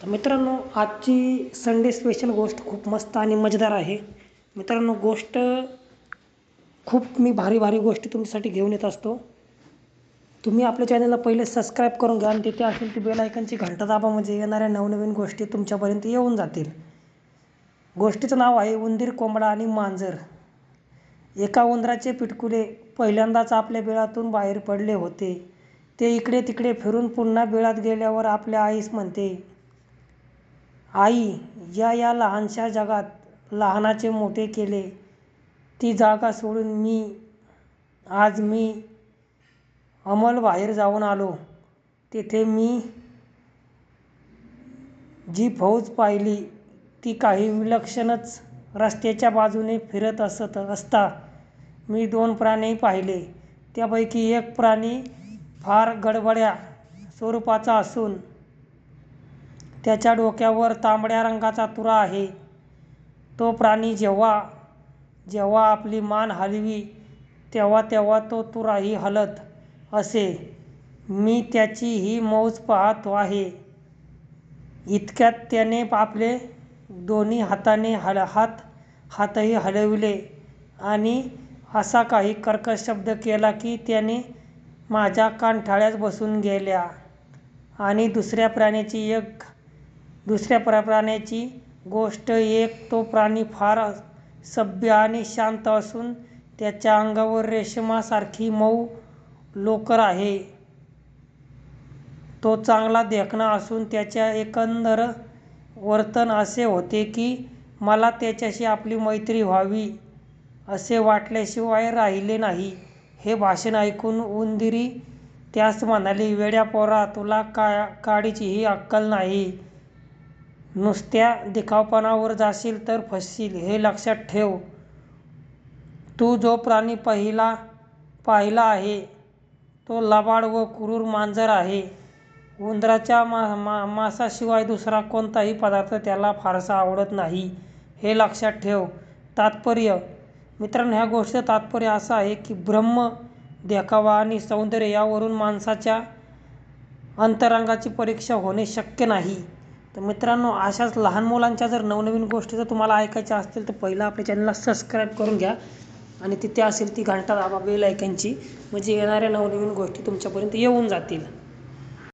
तर मित्रांनो आजची संडे स्पेशल गोष्ट खूप मस्त आणि मजेदार आहे. मित्रांनो गोष्ट खूप मी भारी भारी गोष्टी तुमच्यासाठी घेऊन येत असतो. तुम्ही आपल्या चॅनलला पहिले सबस्क्राईब करून घ्या आणि तिथे असेल ती बेल आयकनची घंटा दाबा म्हणजे येणाऱ्या नवनवीन गोष्टी तुमच्यापर्यंत येऊन जातील. गोष्टीचं नाव आहे उंदीर कोंबडा आणि मांजर. एका उंदराचे पिटकुले पहिल्यांदाच आपल्या बिळातून बाहेर पडले होते. ते इकडे तिकडे फिरून पुन्हा बिळात गेल्यावर आपल्या आईस म्हणते आई या या लहानशा जगात लहानाचे मोठे केले. ती जागा सोडून मी आज मी अमल बाहेर जाऊन आलो. तेथे मी जी फौज पाहिली ती काही विलक्षणच रस्त्याच्या बाजूने फिरत असत असता मी दोन प्राणी पाहिले. त्यापैकी एक प्राणी फार गडबड्या स्वरूपाचा असून त्याच्या डोक्यावर तांबड्या रंगाचा तुरा आहे. तो प्राणी जेव्हा जेव्हा आपली मान हलवी तेव्हा तेव्हा तो तुराही हलत असे. मी त्याची ही मौज पाहत आहे. इतक्यात त्याने आपले दोन्ही हाताने हल हात हातही हलविले आणि असा काही कर्कश शब्द केला की त्याने माझ्या कानठळ्यात बसून गेल्या. आणि दुसऱ्या प्राण्याची एक दुसऱ्या प्रा प्राण्याची गोष्ट एक तो प्राणी फार सभ्य आणि शांत असून त्याच्या अंगावर रेशमासारखी मऊ लोकर आहे. तो चांगला देखणा असून त्याच्या एकंदर वर्तन असे होते की मला त्याच्याशी आपली मैत्री व्हावी असे वाटल्याशिवाय राहिले नाही. हे भाषण ऐकून उंदिरी त्यास म्हणाली वेड्या पोरा तुला का काडीचीही अक्कल नाही. नुसत्या दिखावपणावर जाशील तर फसशील हे लक्षात ठेव. तू जो प्राणी पहिला पाहिला आहे तो लबाड व क्रूर मांजर आहे. उंदराच्या मा मा मांसाशिवाय दुसरा कोणताही पदार्थ त्याला फारसा आवडत नाही हे लक्षात ठेव. तात्पर्य. मित्रांनो ह्या गोष्टीचं तात्पर्य असं आहे की ब्रह्म देखावा आणि सौंदर्य यावरून माणसाच्या अंतरंगाची परीक्षा होणे शक्य नाही. तर मित्रांनो अशाच लहान मुलांच्या जर नवनवीन गोष्टी जर तुम्हाला ऐकायच्या असतील तर पहिलं आपल्या चॅनलला सबस्क्राईब करून घ्या. आणि तिथे असेल ती घंटा दाबा बेल ऐकायची म्हणजे येणाऱ्या नवनवीन गोष्टी तुमच्यापर्यंत येऊन जातील.